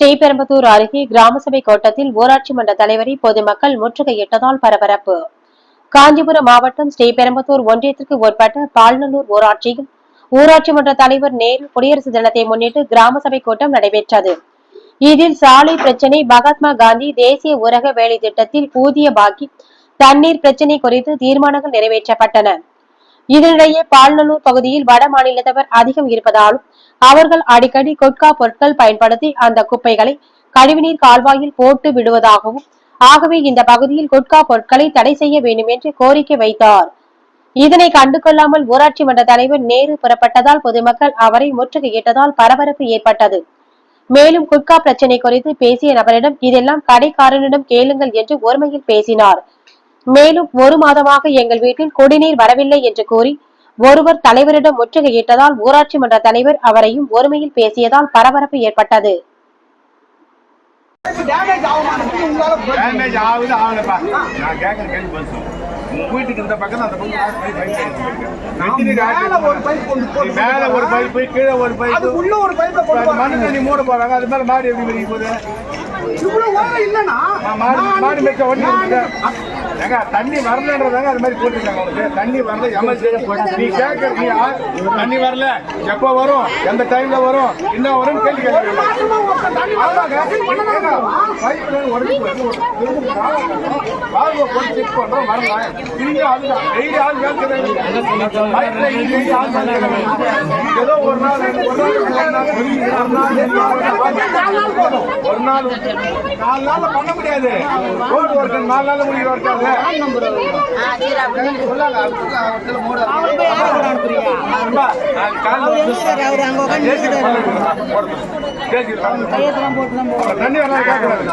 ஸ்ரீபெரும்புதூர் அருகே கிராம சபை கோட்டத்தில் ஊராட்சி மன்ற தலைவரை பொதுமக்கள் முற்றுகையிட்டதால் பரபரப்பு. காஞ்சிபுரம் மாவட்டம் ஸ்ரீபெரும்புதூர் ஒன்றியத்திற்கு உட்பட்ட பால்நல்லூர் ஊராட்சியில் ஊராட்சி மன்ற தலைவர் நேரில் குடியரசு தினத்தை முன்னிட்டு கிராம சபை கூட்டம் நடைபெற்றது. இதில் சாலை பிரச்சினை மகாத்மா காந்தி தேசிய ஊரக வேலை திட்டத்தில் ஊதிய பாக்கி தண்ணீர் பிரச்சினை குறித்து தீர்மானங்கள் நிறைவேற்றப்பட்டன. இதனிடையே பால்நல்லூர் பகுதியில் வட மாநிலத்தவர் அதிகம் இருப்பதாலும் அவர்கள் அடிக்கடி கொட்கா பொருட்கள் பயன்படுத்தி அந்த குப்பைகளை கழிவுநீர் கால்வாயில் போட்டு விடுவதாகவும் ஆகவே இந்த பகுதியில் குட்கா பொருட்களை தடை செய்ய வேண்டும் என்று கோரிக்கை வைத்தார். இதனை கண்டுகொள்ளாமல் ஊராட்சி மன்ற தலைவர் நேரு புறப்பட்டதால் பொதுமக்கள் அவரை முற்றுகையிட்டதால் பரபரப்பு ஏற்பட்டது. மேலும் குட்கா பிரச்சனை குறித்து பேசிய நபரிடம் இதெல்லாம் கடைக்காரனிடம் கேளுங்கள் என்று ஒருமையில் பேசினார். மேலும் ஒரு மாதமாக எங்கள் வீட்டில் குடிநீர் வரவில்லை என்று கூறி ஒருவர் தலைவரிடம் முற்றுகையிட்டதால் ஊராட்சி மன்ற தலைவர் அவரையும் ஒருமையில் பேசியதால் பரபரப்பு ஏற்பட்டது. வீட்டுக்கு இந்த பக்கம் அந்த மேல ஒரு கீழே ஒரு உள்ள ஒரு பைப்பை தண்ணி மூட போறாங்க. அது மேல மாடி எப்படி போகுது? இவ்வளவு மாடி. ஏங்க தண்ணி வரலன்றதாங்க அது மாதிரி போட்டுருக்காங்க உங்களுக்கு தண்ணி வரல எமர்ஜென்சி நீ கேட்கற நீ ஆ- தண்ணி வரல எப்போ வரும் எந்த டைம்ல வரும் என்ன வரும் கேள்வி கேட்கறீங்க மாசமா ஒருத்தன் வரல போட்டு பண்றோம், வரல. திரும்பி அதுதான். டெய்லி ஆள் வேலை செய்றாங்க. பைப்ல இன்னைக்கு ஏதோ ஒரு நாள் ஒரு நாள் நாலு நாள்ல பண்ண முடியாது ரோடு ஒர்க்கு நாலு நாள்ல முடிக்கிற ஒர்க் தண்ணி வரலாம் கேட்கறாரு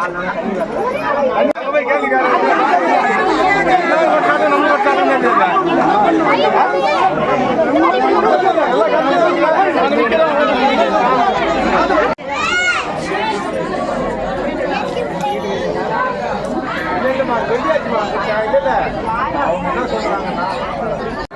இல்லைம்மா ரெடி ஆச்சுமா அவங்க என்ன சொல்கிறாங்கன்னா